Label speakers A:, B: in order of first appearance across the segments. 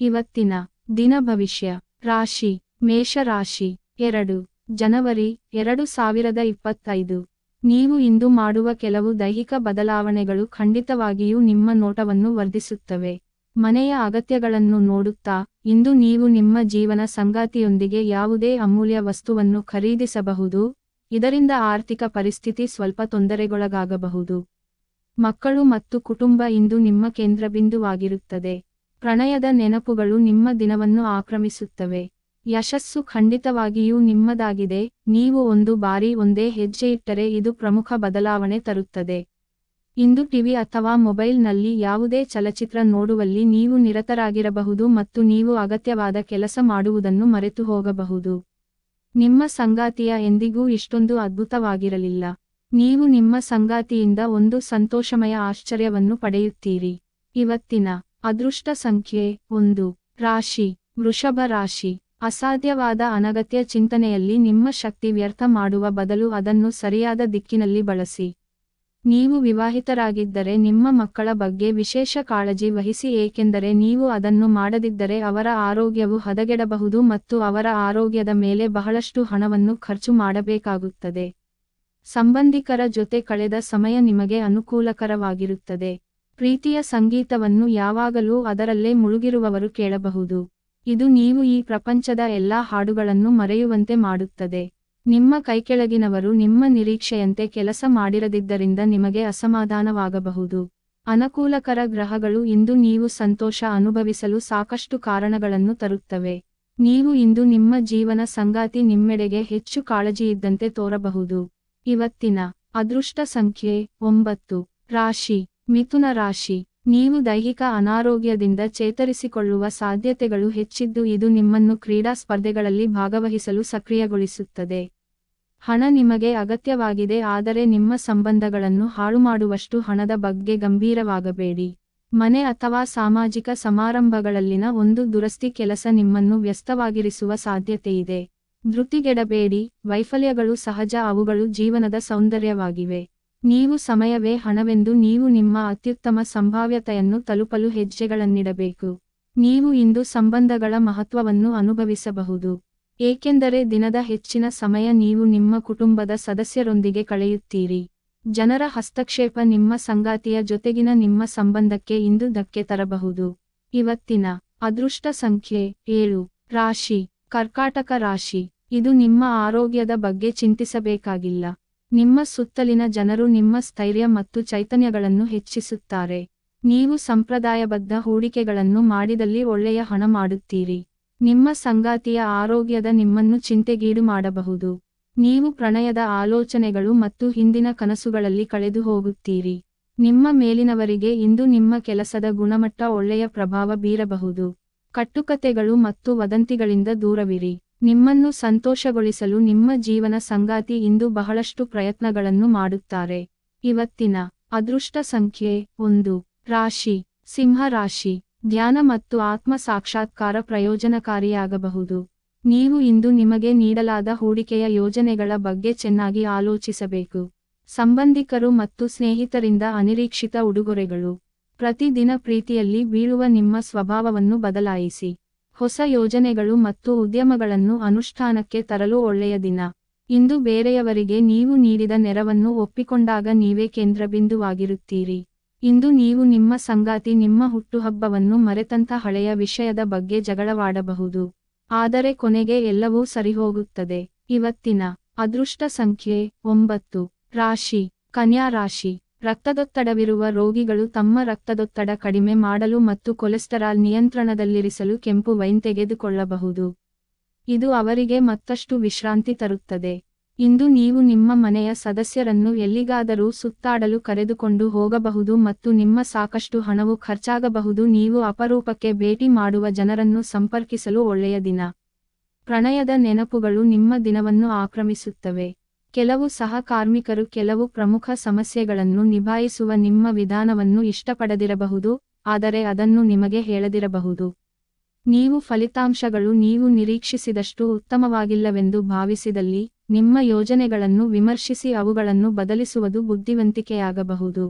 A: ಇವತ್ತಿನ ದಿನ ಭವಿಷ್ಯ. ರಾಶಿ, ಮೇಷರಾಶಿ, ಎರಡು, ಜನವರಿ ಎರಡು ಸಾವಿರದ ಇಪ್ಪತ್ತೈದು. ನೀವು ಇಂದು ಮಾಡುವ ಕೆಲವು ದೈಹಿಕ ಬದಲಾವಣೆಗಳು ಖಂಡಿತವಾಗಿಯೂ ನಿಮ್ಮ ನೋಟವನ್ನು ವರ್ಧಿಸುತ್ತವೆ. ಮನೆಯ ಅಗತ್ಯಗಳನ್ನು ನೋಡುತ್ತಾ, ಇಂದು ನೀವು ನಿಮ್ಮ ಜೀವನ ಸಂಗಾತಿಯೊಂದಿಗೆ ಯಾವುದೇ ಅಮೂಲ್ಯ ವಸ್ತುವನ್ನು ಖರೀದಿಸಬಹುದು. ಇದರಿಂದ ಆರ್ಥಿಕ ಪರಿಸ್ಥಿತಿ ಸ್ವಲ್ಪ ತೊಂದರೆಗೊಳಗಾಗಬಹುದು. ಮಕ್ಕಳು ಮತ್ತು ಕುಟುಂಬ ಇಂದು ನಿಮ್ಮ ಕೇಂದ್ರಬಿಂದುವಾಗಿರುತ್ತದೆ. ಪ್ರಣಯದ ನೆನಪುಗಳು ನಿಮ್ಮ ದಿನವನ್ನು ಆಕ್ರಮಿಸುತ್ತವೆ. ಯಶಸ್ಸು ಖಂಡಿತವಾಗಿಯೂ ನಿಮ್ಮದಾಗಿದೆ. ನೀವು ಒಂದು ಬಾರಿ ಒಂದೇ ಹೆಜ್ಜೆ ಇಟ್ಟರೆ ಇದು ಪ್ರಮುಖ ಬದಲಾವಣೆ ತರುತ್ತದೆ. ಇಂದು ಟಿವಿ ಅಥವಾ ಮೊಬೈಲ್ನಲ್ಲಿ ಯಾವುದೇ ಚಲಚಿತ್ರ ನೋಡುವಲ್ಲಿ ನೀವು ನಿರತರಾಗಿರಬಹುದು ಮತ್ತು ನೀವು ಅಗತ್ಯವಾದ ಕೆಲಸ ಮಾಡುವುದನ್ನು ಮರೆತು ಹೋಗಬಹುದು. ನಿಮ್ಮ ಸಂಗಾತಿಯ ಎಂದಿಗೂ ಇಷ್ಟೊಂದು ಅದ್ಭುತವಾಗಿರಲಿಲ್ಲ. ನೀವು ನಿಮ್ಮ ಸಂಗಾತಿಯಿಂದ ಒಂದು ಸಂತೋಷಮಯ ಆಶ್ಚರ್ಯವನ್ನು ಪಡೆಯುತ್ತೀರಿ. ಇವತ್ತಿನ ಅದೃಷ್ಟ ಸಂಖ್ಯೆ ಒಂದು. ರಾಶಿ. ವೃಷಭ ರಾಶಿ. ಅಸಾಧ್ಯವಾದ ಅನಗತ್ಯ ಚಿಂತನೆಯಲ್ಲಿ ನಿಮ್ಮ ಶಕ್ತಿ ವ್ಯರ್ಥ ಮಾಡುವ ಬದಲು ಅದನ್ನು ಸರಿಯಾದ ದಿಕ್ಕಿನಲ್ಲಿ ಬಳಸಿ. ನೀವು ವಿವಾಹಿತರಾಗಿದ್ದರೆ ನಿಮ್ಮ ಮಕ್ಕಳ ಬಗ್ಗೆ ವಿಶೇಷ ಕಾಳಜಿ ವಹಿಸಿ, ಏಕೆಂದರೆ ನೀವು ಅದನ್ನು ಮಾಡದಿದ್ದರೆ ಅವರ ಆರೋಗ್ಯವು ಹದಗೆಡಬಹುದು ಮತ್ತು ಅವರ ಆರೋಗ್ಯದ ಮೇಲೆ ಬಹಳಷ್ಟು ಹಣವನ್ನು ಖರ್ಚು ಮಾಡಬೇಕಾಗುತ್ತದೆ. ಸಂಬಂಧಿಕರ ಜೊತೆ ಕಳೆದ ಸಮಯ ನಿಮಗೆ ಅನುಕೂಲಕರವಾಗಿರುತ್ತದೆ. ಪ್ರೀತಿಯ ಸಂಗೀತವನ್ನು ಯಾವಾಗಲೂ ಅದರಲ್ಲೇ ಮುಳುಗಿರುವವರು ಕೇಳಬಹುದು. ಇದು ನೀವು ಈ ಪ್ರಪಂಚದ ಎಲ್ಲಾ ಹಾಡುಗಳನ್ನು ಮರೆಯುವಂತೆ ಮಾಡುತ್ತದೆ. ನಿಮ್ಮ ಕೈಕೆಳಗಿನವರು ನಿಮ್ಮ ನಿರೀಕ್ಷೆಯಂತೆ ಕೆಲಸ ಮಾಡಿರದಿದ್ದರಿಂದ ನಿಮಗೆ ಅಸಮಾಧಾನವಾಗಬಹುದು. ಅನುಕೂಲಕರ ಗ್ರಹಗಳು ಇಂದು ನೀವು ಸಂತೋಷ ಅನುಭವಿಸಲು ಸಾಕಷ್ಟು ಕಾರಣಗಳನ್ನು ತರುತ್ತವೆ. ನೀವು ಇಂದು ನಿಮ್ಮ ಜೀವನ ಸಂಗಾತಿ ನಿಮ್ಮೆಡೆಗೆ ಹೆಚ್ಚು ಕಾಳಜಿಯಿದ್ದಂತೆ ತೋರಬಹುದು. ಇವತ್ತಿನ ಅದೃಷ್ಟ ಸಂಖ್ಯೆ ಒಂಬತ್ತು. ರಾಶಿ. ಮಿಥುನ ರಾಶಿ, ನೀವು ದೈಹಿಕ ಅನಾರೋಗ್ಯದಿಂದ ಚೇತರಿಸಿಕೊಳ್ಳುವ ಸಾಧ್ಯತೆಗಳು ಹೆಚ್ಚಿದ್ದು ಇದು ನಿಮ್ಮನ್ನು ಕ್ರೀಡಾ ಸ್ಪರ್ಧೆಗಳಲ್ಲಿ ಭಾಗವಹಿಸಲು ಸಕ್ರಿಯಗೊಳಿಸುತ್ತದೆ. ಹಣ ನಿಮಗೆ ಅಗತ್ಯವಾಗಿದೆ, ಆದರೆ ನಿಮ್ಮ ಸಂಬಂಧಗಳನ್ನು ಹಾಳುಮಾಡುವಷ್ಟು ಹಣದ ಬಗ್ಗೆ ಗಂಭೀರವಾಗಬೇಡಿ. ಮನೆ ಅಥವಾ ಸಾಮಾಜಿಕ ಸಮಾರಂಭಗಳಲ್ಲಿನ ಒಂದು ದುರಸ್ತಿ ಕೆಲಸ ನಿಮ್ಮನ್ನು ವ್ಯಸ್ತವಾಗಿರಿಸುವ ಸಾಧ್ಯತೆಯಿದೆ. ಧೃತಿಗೆಡಬೇಡಿ ವೈಫಲ್ಯಗಳು ಸಹಜ, ಅವುಗಳು ಜೀವನದ ಸೌಂದರ್ಯವಾಗಿವೆ. ನೀವು ಸಮಯವೇ ಹಣವೆಂದು ನೀವು ನಿಮ್ಮ ಅತ್ಯುತ್ತಮ ಸಂಭಾವ್ಯತೆಯನ್ನು ತಲುಪಲು ಹೆಜ್ಜೆಗಳನ್ನಿಡಬೇಕು. ನೀವು ಇಂದು ಸಂಬಂಧಗಳ ಮಹತ್ವವನ್ನು ಅನುಭವಿಸಬಹುದು. ಏಕೆಂದರೆ ದಿನದ ಹೆಚ್ಚಿನ ಸಮಯ ನೀವು ನಿಮ್ಮ ಕುಟುಂಬದ ಸದಸ್ಯರೊಂದಿಗೆ ಕಳೆಯುತ್ತೀರಿ. ಜನರ ಹಸ್ತಕ್ಷೇಪ ನಿಮ್ಮ ಸಂಗಾತಿಯ ಜೊತೆಗಿನ ನಿಮ್ಮ ಸಂಬಂಧಕ್ಕೆ ಇಂದು ಧಕ್ಕೆ ತರಬಹುದು. ಇವತ್ತಿನ ಅದೃಷ್ಟ ಸಂಖ್ಯೆ ಏಳು. ರಾಶಿ. ಕರ್ಕಾಟಕ ರಾಶಿ. ಇದು ನಿಮ್ಮ ಆರೋಗ್ಯದ ಬಗ್ಗೆ ಚಿಂತಿಸಬೇಕಾಗಿಲ್ಲ. ನಿಮ್ಮ ಸುತ್ತಲಿನ ಜನರು ನಿಮ್ಮ ಸ್ಥೈರ್ಯ ಮತ್ತು ಚೈತನ್ಯಗಳನ್ನು ಹೆಚ್ಚಿಸುತ್ತಾರೆ. ನೀವು ಸಂಪ್ರದಾಯಬದ್ಧ ಹೂಡಿಕೆಗಳನ್ನು ಮಾಡಿದಲ್ಲಿ ಒಳ್ಳೆಯ ಹಣ ಮಾಡುತ್ತೀರಿ. ನಿಮ್ಮ ಸಂಗಾತಿಯ ಆರೋಗ್ಯದ ನಿಮ್ಮನ್ನು ಚಿಂತೆಗೀಡು ಮಾಡಬಹುದು. ನೀವು ಪ್ರಣಯದ ಆಲೋಚನೆಗಳು ಮತ್ತು ಹಿಂದಿನ ಕನಸುಗಳಲ್ಲಿ ಕಳೆದು ಹೋಗುತ್ತೀರಿ. ನಿಮ್ಮ ಮೇಲಿನವರಿಗೆ ಇಂದು ನಿಮ್ಮ ಕೆಲಸದ ಗುಣಮಟ್ಟ ಒಳ್ಳೆಯ ಪ್ರಭಾವ ಬೀರಬಹುದು. ಕಟ್ಟುಕತೆಗಳು ಮತ್ತು ವದಂತಿಗಳಿಂದ ದೂರವಿರಿ. ನಿಮ್ಮನ್ನು ಸಂತೋಷಗೊಳಿಸಲು ನಿಮ್ಮ ಜೀವನ ಸಂಗಾತಿ ಇಂದು ಬಹಳಷ್ಟು ಪ್ರಯತ್ನಗಳನ್ನು ಮಾಡುತ್ತಾರೆ. ಇವತ್ತಿನ ಅದೃಷ್ಟ ಸಂಖ್ಯೆ ಒಂದು. ರಾಶಿ. ಸಿಂಹ ರಾಶಿ. ಧ್ಯಾನ ಮತ್ತು ಆತ್ಮ ಸಾಕ್ಷಾತ್ಕಾರ ಪ್ರಯೋಜನಕಾರಿಯಾಗಬಹುದು. ನೀವು ಇಂದು ನಿಮಗೆ ನೀಡಲಾದ ಹೂಡಿಕೆಯ ಯೋಜನೆಗಳ ಬಗ್ಗೆ ಚೆನ್ನಾಗಿ ಆಲೋಚಿಸಬೇಕು. ಸಂಬಂಧಿಕರು ಮತ್ತು ಸ್ನೇಹಿತರಿಂದ ಅನಿರೀಕ್ಷಿತ ಉಡುಗೊರೆಗಳು. ಪ್ರತಿದಿನ ಪ್ರೀತಿಯಲ್ಲಿ ಬೀಳುವ ನಿಮ್ಮ ಸ್ವಭಾವವನ್ನು ಬದಲಾಯಿಸಿ. ಹೊಸ ಯೋಜನೆಗಳು ಮತ್ತು ಉದ್ಯಮಗಳನ್ನು ಅನುಷ್ಠಾನಕ್ಕೆ ತರಲು ಒಳ್ಳೆಯ ದಿನ. ಇಂದು ಬೇರೆಯವರಿಗೆ ನೀವು ನೀಡಿದ ನೆರವನ್ನು ಒಪ್ಪಿಕೊಂಡಾಗ ನೀವೇ ಕೇಂದ್ರಬಿಂದುವಾಗಿರುತ್ತೀರಿ. ಇಂದು ನೀವು ನಿಮ್ಮ ಸಂಗಾತಿ, ನಿಮ್ಮ ಹುಟ್ಟುಹಬ್ಬವನ್ನು ಮರೆತಂತ ಹಳೆಯ ವಿಷಯದ ಬಗ್ಗೆ ಜಗಳವಾಡಬಹುದು. ಆದರೆ ಕೊನೆಗೆ ಎಲ್ಲವೂ ಸರಿಹೋಗುತ್ತದೆ. ಇವತ್ತಿನ ಅದೃಷ್ಟ ಸಂಖ್ಯೆ ಒಂಬತ್ತು. ರಾಶಿ, ಕನ್ಯಾ ರಾಶಿ. ರಕ್ತದೊತ್ತಡವಿರುವ ರೋಗಿಗಳು ತಮ್ಮ ರಕ್ತದೊತ್ತಡ ಕಡಿಮೆ ಮಾಡಲು ಮತ್ತು ಕೊಲೆಸ್ಟರಾಲ್ ನಿಯಂತ್ರಣದಲ್ಲಿರಿಸಲು ಕೆಂಪು ವೈನ್ ತೆಗೆದುಕೊಳ್ಳಬಹುದು. ಇದು ಅವರಿಗೆ ಮತ್ತಷ್ಟು ವಿಶ್ರಾಂತಿ ತರುತ್ತದೆ. ಇಂದು ನೀವು ನಿಮ್ಮ ಮನೆಯ ಸದಸ್ಯರನ್ನು ಎಲ್ಲಿಗಾದರೂ ಸುತ್ತಾಡಲು ಕರೆದುಕೊಂಡು ಹೋಗಬಹುದು ಮತ್ತು ನಿಮ್ಮ ಸಾಕಷ್ಟು ಹಣವು ಖರ್ಚಾಗಬಹುದು. ನೀವು ಅಪರೂಪಕ್ಕೆ ಭೇಟಿ ಮಾಡುವ ಜನರನ್ನು ಸಂಪರ್ಕಿಸಲು ಒಳ್ಳೆಯ ದಿನ. ಪ್ರಣಯದ ನೆನಪುಗಳು ನಿಮ್ಮ ದಿನವನ್ನು ಆಕ್ರಮಿಸುತ್ತವೆ. ಕೆಲವು ಸಹ ಕಾರ್ಮಿಕರು ಕೆಲವು ಪ್ರಮುಖ ಸಮಸ್ಯೆಗಳನ್ನು ನಿಭಾಯಿಸುವ ನಿಮ್ಮ ವಿಧಾನವನ್ನು ಇಷ್ಟಪಡದಿರಬಹುದು, ಆದರೆ ಅದನ್ನು ನಿಮಗೆ ಹೇಳದಿರಬಹುದು. ನೀವು ಫಲಿತಾಂಶಗಳು ನೀವು ನಿರೀಕ್ಷಿಸಿದಷ್ಟು ಉತ್ತಮವಾಗಿಲ್ಲವೆಂದು ಭಾವಿಸಿದಲ್ಲಿ, ನಿಮ್ಮ ಯೋಜನೆಗಳನ್ನು ವಿಮರ್ಶಿಸಿ ಅವುಗಳನ್ನು ಬದಲಿಸುವುದು ಬುದ್ಧಿವಂತಿಕೆಯಾಗಬಹುದು.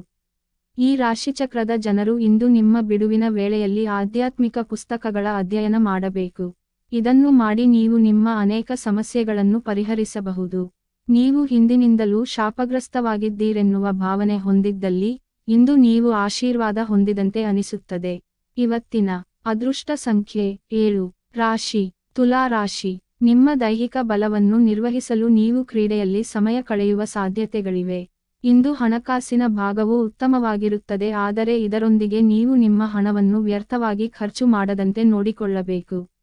A: ಈ ರಾಶಿಚಕ್ರದ ಜನರು ಇಂದು ನಿಮ್ಮ ಬಿಡುವಿನ ವೇಳೆಯಲ್ಲಿ ಆಧ್ಯಾತ್ಮಿಕ ಪುಸ್ತಕಗಳ ಅಧ್ಯಯನ ಮಾಡಬೇಕು. ಇದನ್ನು ಮಾಡಿ ನೀವು ನಿಮ್ಮ ಅನೇಕ ಸಮಸ್ಯೆಗಳನ್ನು ಪರಿಹರಿಸಬಹುದು. ನೀವು ಹಿಂದಿನಿಂದಲೂ ಶಾಪಗ್ರಸ್ತವಾಗಿದ್ದೀರೆನ್ನುವ ಭಾವನೆ ಹೊಂದಿದ್ದಲ್ಲಿ, ಇಂದು ನೀವು ಆಶೀರ್ವಾದ ಹೊಂದಿದಂತೆ ಅನಿಸುತ್ತದೆ. ಇವತ್ತಿನ ಅದೃಷ್ಟ ಸಂಖ್ಯೆ ಏಳು. ರಾಶಿ. ತುಲಾ ರಾಶಿ. ನಿಮ್ಮ ದೈಹಿಕ ಬಲವನ್ನು ನಿರ್ವಹಿಸಲು ನೀವು ಕ್ರೀಡೆಯಲ್ಲಿ ಸಮಯ ಕಳೆಯುವ ಸಾಧ್ಯತೆಗಳಿವೆ. ಇಂದು ಹಣಕಾಸಿನ ಭಾಗವು ಉತ್ತಮವಾಗಿರುತ್ತದೆ, ಆದರೆ ಇದರೊಂದಿಗೆ ನೀವು ನಿಮ್ಮ ಹಣವನ್ನು ವ್ಯರ್ಥವಾಗಿ ಖರ್ಚು ಮಾಡದಂತೆ ನೋಡಿಕೊಳ್ಳಬೇಕು.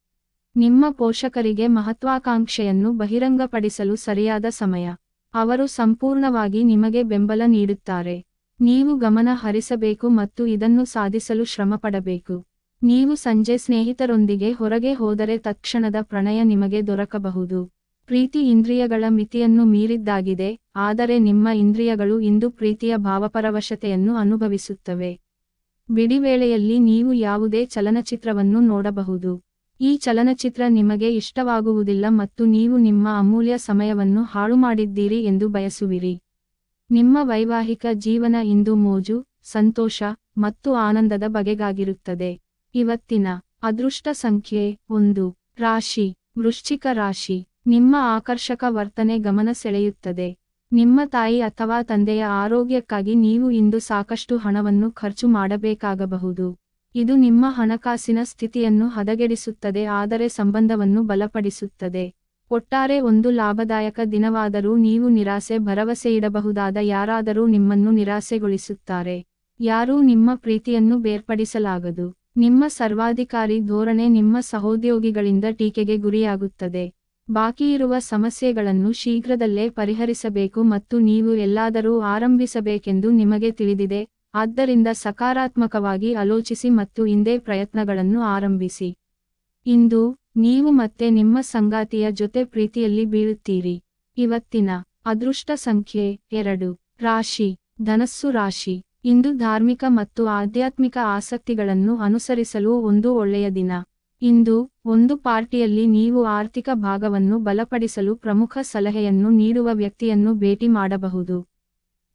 A: ನಿಮ್ಮ ಪೋಷಕರಿಗೆ ಮಹತ್ವಾಕಾಂಕ್ಷೆಯನ್ನು ಬಹಿರಂಗಪಡಿಸಲು ಸರಿಯಾದ ಸಮಯ. ಅವರು ಸಂಪೂರ್ಣವಾಗಿ ನಿಮಗೆ ಬೆಂಬಲ ನೀಡುತ್ತಾರೆ. ನೀವು ಗಮನ ಹರಿಸಬೇಕು ಮತ್ತು ಇದನ್ನು ಸಾಧಿಸಲು ಶ್ರಮಪಡಬೇಕು. ನೀವು ಸಂಜೆ ಸ್ನೇಹಿತರೊಂದಿಗೆ ಹೊರಗೆ ಹೋದರೆ ತಕ್ಷಣದ ಪ್ರಣಯ ನಿಮಗೆ ದೊರಕಬಹುದು. ಪ್ರೀತಿ ಇಂದ್ರಿಯಗಳ ಮಿತಿಯನ್ನು ಮೀರಿದ್ದಾಗಿದೆ, ಆದರೆ ನಿಮ್ಮ ಇಂದ್ರಿಯಗಳು ಇಂದು ಪ್ರೀತಿಯ ಭಾವಪರವಶತೆಯನ್ನು ಅನುಭವಿಸುತ್ತವೆ. ಬಿಡಿವೇಳೆಯಲ್ಲಿ ನೀವು ಯಾವುದೇ ಚಲನಚಿತ್ರವನ್ನು ನೋಡಬಹುದು. ಈ ಚಲನಚಿತ್ರ ನಿಮಗೆ ಇಷ್ಟವಾಗುವುದಿಲ್ಲ ಮತ್ತು ನೀವು ನಿಮ್ಮ ಅಮೂಲ್ಯ ಸಮಯವನ್ನು ಹಾಳುಮಾಡಿದ್ದೀರಿ ಎಂದು ಬಯಸುವಿರಿ. ನಿಮ್ಮ ವೈವಾಹಿಕ ಜೀವನ ಇಂದು ಮೋಜು, ಸಂತೋಷ ಮತ್ತು ಆನಂದದ ಬಗೆಗಾಗಿರುತ್ತದೆ. ಇವತ್ತಿನ ಅದೃಷ್ಟ ಸಂಖ್ಯೆ ಒಂದು, ರಾಶಿ, ವೃಶ್ಚಿಕ ರಾಶಿ. ನಿಮ್ಮ ಆಕರ್ಷಕ ವರ್ತನೆ ಗಮನ ಸೆಳೆಯುತ್ತದೆ. ನಿಮ್ಮ ತಾಯಿ ಅಥವಾ ತಂದೆಯ ಆರೋಗ್ಯಕ್ಕಾಗಿ ನೀವು ಇಂದು ಸಾಕಷ್ಟು ಹಣವನ್ನು ಖರ್ಚು ಮಾಡಬೇಕಾಗಬಹುದು. ಇದು ನಿಮ್ಮ ಹಣಕಾಸಿನ ಸ್ಥಿತಿಯನ್ನು ಹದಗೆಡಿಸುತ್ತದೆ, ಆದರೆ ಸಂಬಂಧವನ್ನು ಬಲಪಡಿಸುತ್ತದೆ. ಒಟ್ಟಾರೆ ಒಂದು ಲಾಭದಾಯಕ ದಿನವಾದರೂ ನೀವು ನಿರಾಸೆ ಭರವಸೆಯಿಡಬಹುದಾದ ಯಾರಾದರೂ ನಿಮ್ಮನ್ನು ನಿರಾಸೆಗೊಳಿಸುತ್ತಾರೆ. ಯಾರೂ ನಿಮ್ಮ ಪ್ರೀತಿಯನ್ನು ಬೇರ್ಪಡಿಸಲಾಗದು. ನಿಮ್ಮ ಸರ್ವಾಧಿಕಾರಿ ಧೋರಣೆ ನಿಮ್ಮ ಸಹೋದ್ಯೋಗಿಗಳಿಂದ ಟೀಕೆಗೆ ಗುರಿಯಾಗುತ್ತದೆ. ಬಾಕಿಯಿರುವ ಸಮಸ್ಯೆಗಳನ್ನು ಶೀಘ್ರದಲ್ಲೇ ಪರಿಹರಿಸಬೇಕು ಮತ್ತು ನೀವು ಎಲ್ಲಾದರೂ ಆರಂಭಿಸಬೇಕೆಂದು ನಿಮಗೆ ತಿಳಿದಿದೆ. ಆದ್ದರಿಂದ ಸಕಾರಾತ್ಮಕವಾಗಿ ಆಲೋಚಿಸಿ ಮತ್ತು ಇಂದೇ ಪ್ರಯತ್ನಗಳನ್ನು ಆರಂಭಿಸಿ. ಇಂದು, ನೀವು ಮತ್ತೆ ನಿಮ್ಮ ಸಂಗಾತಿಯ ಜೊತೆ ಪ್ರೀತಿಯಲ್ಲಿ ಬೀಳುತ್ತೀರಿ. ಇವತ್ತಿನ ಅದೃಷ್ಟ ಸಂಖ್ಯೆ ಎರಡು. ರಾಶಿ. ಧನಸ್ಸು ರಾಶಿ. ಇಂದು ಧಾರ್ಮಿಕ ಮತ್ತು ಆಧ್ಯಾತ್ಮಿಕ ಆಸಕ್ತಿಗಳನ್ನು ಅನುಸರಿಸಲು ಒಂದು ಒಳ್ಳೆಯ ದಿನ. ಇಂದು, ಒಂದು ಪಾರ್ಟಿಯಲ್ಲಿ ನೀವು ಆರ್ಥಿಕ ಭಾಗವನ್ನು ಬಲಪಡಿಸಲು ಪ್ರಮುಖ ಸಲಹೆಯನ್ನು ನೀಡುವ ವ್ಯಕ್ತಿಯನ್ನು ಭೇಟಿ ಮಾಡಬಹುದು.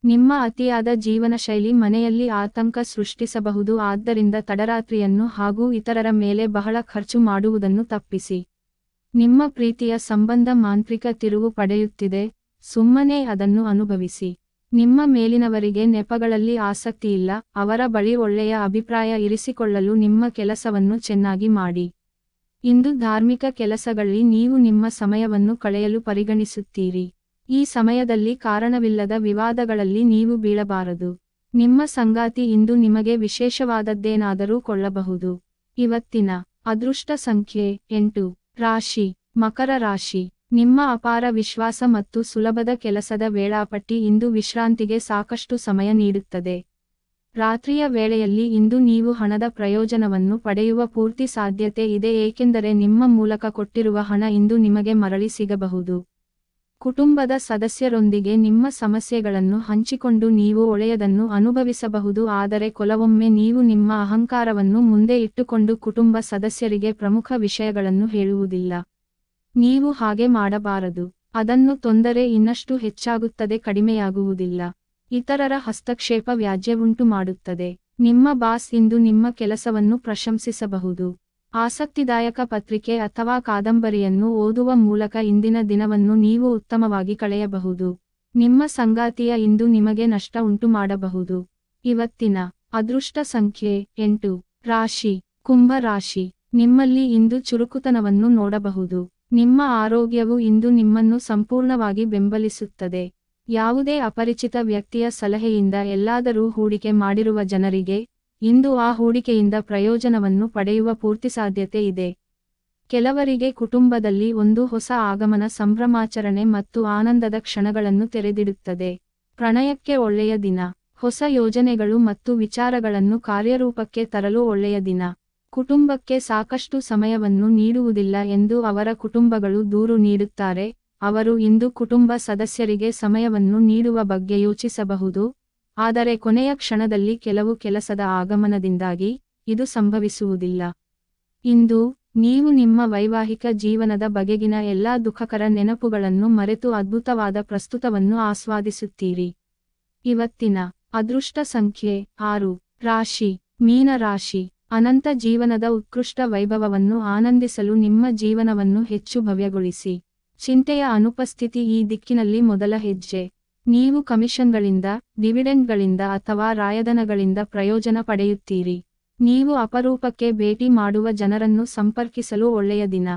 A: ನಿಮ್ಮ ಅತಿಯಾದ ಜೀವನಶೈಲಿ ಮನೆಯಲ್ಲಿ ಆತಂಕ ಸೃಷ್ಟಿಸಬಹುದು, ಆದ್ದರಿಂದ ತಡರಾತ್ರಿಯನ್ನು ಹಾಗೂ ಇತರರ ಮೇಲೆ ಬಹಳ ಖರ್ಚು ಮಾಡುವುದನ್ನು ತಪ್ಪಿಸಿ. ನಿಮ್ಮ ಪ್ರೀತಿಯ ಸಂಬಂಧ ಮಾಂತ್ರಿಕ ತಿರುವು ಪಡೆಯುತ್ತಿದೆ, ಸುಮ್ಮನೆ ಅದನ್ನು ಅನುಭವಿಸಿ. ನಿಮ್ಮ ಮೇಲಿನವರಿಗೆ ನೆಪಗಳಲ್ಲಿ ಆಸಕ್ತಿಯಿಲ್ಲ ಅವರ ಬಳಿ ಒಳ್ಳೆಯ ಅಭಿಪ್ರಾಯ ಇರಿಸಿಕೊಳ್ಳಲು ನಿಮ್ಮ ಕೆಲಸವನ್ನು ಚೆನ್ನಾಗಿ ಮಾಡಿ. ಇಂದು ಧಾರ್ಮಿಕ ಕೆಲಸಗಳಲ್ಲಿ ನೀವು ನಿಮ್ಮ ಸಮಯವನ್ನು ಕಳೆಯಲು ಪರಿಗಣಿಸುತ್ತೀರಿ. ಈ ಸಮಯದಲ್ಲಿ ಕಾರಣವಿಲ್ಲದ ವಿವಾದಗಳಲ್ಲಿ ನೀವು ಬೀಳಬಾರದು. ನಿಮ್ಮ ಸಂಗಾತಿ ಇಂದು ನಿಮಗೆ ವಿಶೇಷವಾದದ್ದೇನಾದರೂ ಕೊಳ್ಳಬಹುದು. ಇವತ್ತಿನ ಅದೃಷ್ಟ ಸಂಖ್ಯೆ ಎಂಟು. ರಾಶಿ. ಮಕರ ರಾಶಿ. ನಿಮ್ಮ ಅಪಾರ ವಿಶ್ವಾಸ ಮತ್ತು ಸುಲಭದ ಕೆಲಸದ ವೇಳಾಪಟ್ಟಿ ಇಂದು ವಿಶ್ರಾಂತಿಗೆ ಸಾಕಷ್ಟು ಸಮಯ ನೀಡುತ್ತದೆ. ರಾತ್ರಿಯ ವೇಳೆಯಲ್ಲಿ ಇಂದು ನೀವು ಹಣದ ಪ್ರಯೋಜನವನ್ನು ಪಡೆಯುವ ಪೂರ್ತಿ ಸಾಧ್ಯತೆ ಇದೆ ಏಕೆಂದರೆ ನಿಮ್ಮ ಮೂಲಕ ಕೊಟ್ಟಿರುವ ಹಣ ಇಂದು ನಿಮಗೆ ಮರಳಿ ಸಿಗಬಹುದು. ಕುಟುಂಬದ ಸದಸ್ಯರೊಂದಿಗೆ ನಿಮ್ಮ ಸಮಸ್ಯೆಗಳನ್ನು ಹಂಚಿಕೊಂಡು ನೀವು ಒಳೆಯದನ್ನು ಅನುಭವಿಸಬಹುದು, ಆದರೆ ಕೆಲವೊಮ್ಮೆ ನೀವು ನಿಮ್ಮ ಅಹಂಕಾರವನ್ನು ಮುಂದೆ ಇಟ್ಟುಕೊಂಡು ಕುಟುಂಬ ಸದಸ್ಯರಿಗೆ ಪ್ರಮುಖ ವಿಷಯಗಳನ್ನು ಹೇಳುವುದಿಲ್ಲ. ನೀವು ಹಾಗೆ ಮಾಡಬಾರದು. ಅದನ್ನು ತೊಂದರೆ ಇನ್ನಷ್ಟು ಹೆಚ್ಚಾಗುತ್ತದೆ, ಕಡಿಮೆಯಾಗುವುದಿಲ್ಲ. ಇತರರ ಹಸ್ತಕ್ಷೇಪ ವ್ಯಾಜ್ಯವುಂಟು ಮಾಡುತ್ತದೆ ನಿಮ್ಮ ಬಾಸ್ ಇಂದು ನಿಮ್ಮ ಕೆಲಸವನ್ನು ಪ್ರಶಂಸಿಸಬಹುದು. ಆಸಕ್ತಿದಾಯಕ ಪತ್ರಿಕೆ ಅಥವಾ ಕಾದಂಬರಿಯನ್ನು ಓದುವ ಮೂಲಕ ಇಂದಿನ ದಿನವನ್ನು ನೀವು ಉತ್ತಮವಾಗಿ ಕಳೆಯಬಹುದು. ನಿಮ್ಮ ಸಂಗಾತಿಯ ಇಂದು ನಿಮಗೆ ನಷ್ಟ ಉಂಟು ಮಾಡಬಹುದು. ಇವತ್ತಿನ ಅದೃಷ್ಟ ಸಂಖ್ಯೆ ಎಂಟು. ರಾಶಿ. ಕುಂಭ ರಾಶಿ. ನಿಮ್ಮಲ್ಲಿ ಇಂದು ಚುರುಕುತನವನ್ನು ನೋಡಬಹುದು. ನಿಮ್ಮ ಆರೋಗ್ಯವು ಇಂದು ನಿಮ್ಮನ್ನು ಸಂಪೂರ್ಣವಾಗಿ ಬೆಂಬಲಿಸುತ್ತದೆ. ಯಾವುದೇ ಅಪರಿಚಿತ ವ್ಯಕ್ತಿಯ ಸಲಹೆಯಿಂದ ಎಲ್ಲಾದರೂ ಹೂಡಿಕೆ ಮಾಡಿರುವ ಜನರಿಗೆ ಇಂದು ಆ ಹೂಡಿಕೆಯಿಂದ ಪ್ರಯೋಜನವನ್ನು ಪಡೆಯುವ ಪೂರ್ತಿ ಸಾಧ್ಯತೆ ಇದೆ. ಕೆಲವರಿಗೆ ಕುಟುಂಬದಲ್ಲಿ ಒಂದು ಹೊಸ ಆಗಮನ ಸಂಭ್ರಮಾಚರಣೆ ಮತ್ತು ಆನಂದದ ಕ್ಷಣಗಳನ್ನು ತೆರೆದಿಡುತ್ತದೆ. ಪ್ರಣಯಕ್ಕೆ ಒಳ್ಳೆಯ ದಿನ, ಹೊಸ ಯೋಜನೆಗಳು ಮತ್ತು ವಿಚಾರಗಳನ್ನು ಕಾರ್ಯರೂಪಕ್ಕೆ ತರಲು ಒಳ್ಳೆಯ ದಿನ. ಕುಟುಂಬಕ್ಕೆ ಸಾಕಷ್ಟು ಸಮಯವನ್ನು ನೀಡುವುದಿಲ್ಲ ಎಂದು ಅವರ ಕುಟುಂಬಗಳು ದೂರು ನೀಡುತ್ತಾರೆ. ಅವರು ಇಂದು ಕುಟುಂಬ ಸದಸ್ಯರಿಗೆ ಸಮಯವನ್ನು ನೀಡುವ ಬಗ್ಗೆ ಯೋಚಿಸಬಹುದು. ಆದರೆ ಕೊನೆಯ ಕ್ಷಣದಲ್ಲಿ ಕೆಲವು ಕೆಲಸದ ಆಗಮನದಿಂದಾಗಿ ಇದು ಸಂಭವಿಸುವುದಿಲ್ಲ. ಇಂದು ನೀವು ನಿಮ್ಮ ವೈವಾಹಿಕ ಜೀವನದ ಬಗೆಗಿನ ಎಲ್ಲಾ ದುಃಖಕರ ನೆನಪುಗಳನ್ನು ಮರೆತು ಅದ್ಭುತವಾದ ಪ್ರಸ್ತುತವನ್ನು ಆಸ್ವಾದಿಸುತ್ತೀರಿ. ಇವತ್ತಿನ ಅದೃಷ್ಟ ಸಂಖ್ಯೆ ಆರು. ರಾಶಿ. ಮೀನ ರಾಶಿ. ಅನಂತ ಜೀವನದ ಉತ್ಕೃಷ್ಟ ವೈಭವವನ್ನು ಆನಂದಿಸಲು ನಿಮ್ಮ ಜೀವನವನ್ನು ಹೆಚ್ಚು ಭವ್ಯಗೊಳಿಸಿ. ಚಿಂತೆಯ ಅನುಪಸ್ಥಿತಿ ಈ ದಿಕ್ಕಿನಲ್ಲಿ ಮೊದಲ ಹೆಜ್ಜೆ. ನೀವು ಕಮಿಷನ್ಗಳಿಂದ ಡಿವಿಡೆಂಡ್ಗಳಿಂದ ಅಥವಾ ರಾಯಧನಗಳಿಂದ ಪ್ರಯೋಜನ ಪಡೆಯುತ್ತೀರಿ. ನೀವು ಅಪರೂಪಕ್ಕೆ ಭೇಟಿ ಮಾಡುವ ಜನರನ್ನು ಸಂಪರ್ಕಿಸಲು ಒಳ್ಳೆಯ ದಿನ.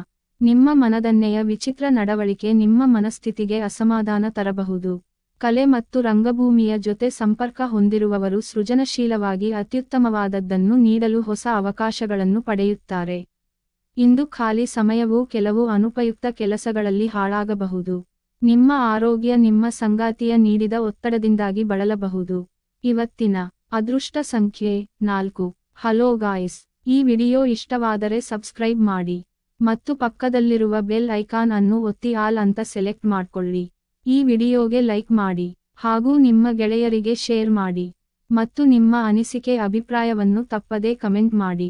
A: ನಿಮ್ಮ ಮನದನ್ನೆಯ ವಿಚಿತ್ರ ನಡವಳಿಕೆ ನಿಮ್ಮ ಮನಸ್ಥಿತಿಗೆ ಅಸಮಾಧಾನ ತರಬಹುದು. ಕಲೆ ಮತ್ತು ರಂಗಭೂಮಿಯ ಜೊತೆ ಸಂಪರ್ಕ ಹೊಂದಿರುವವರು ಸೃಜನಶೀಲವಾಗಿ ಅತ್ಯುತ್ತಮವಾದದ್ದನ್ನು ನೀಡಲು ಹೊಸ ಅವಕಾಶಗಳನ್ನು ಪಡೆಯುತ್ತಾರೆ. ಇಂದು ಖಾಲಿ ಸಮಯವು ಕೆಲವು ಅನುಪಯುಕ್ತ ಕೆಲಸಗಳಲ್ಲಿ ಹಾಳಾಗಬಹುದು. ನಿಮ್ಮ ಆರೋಗ್ಯ ನಿಮ್ಮ ಸಂಗಾತಿಯ ನೀಡಿದ ಒತ್ತಡದಿಂದಾಗಿ ಬಳಲಬಹುದು. ಇವತ್ತಿನ ಅದೃಷ್ಟ ಸಂಖ್ಯೆ ನಾಲ್ಕು. ಹಲೋ ಗಾಯ್ಸ್, ಈ ವಿಡಿಯೋ ಇಷ್ಟವಾದರೆ ಸಬ್ಸ್ಕ್ರೈಬ್ ಮಾಡಿ ಮತ್ತು ಪಕ್ಕದಲ್ಲಿರುವ ಬೆಲ್ ಐಕಾನ್ ಅನ್ನು ಒತ್ತಿ ಆಲ್ ಅಂತ ಸೆಲೆಕ್ಟ್ ಮಾಡ್ಕೊಳ್ಳಿ. ಈ ವಿಡಿಯೋಗೆ ಲೈಕ್ ಮಾಡಿ ಹಾಗೂ ನಿಮ್ಮ ಗೆಳೆಯರಿಗೆ ಶೇರ್ ಮಾಡಿ ಮತ್ತು ನಿಮ್ಮ ಅನಿಸಿಕೆ ಅಭಿಪ್ರಾಯವನ್ನು ತಪ್ಪದೇ ಕಮೆಂಟ್ ಮಾಡಿ.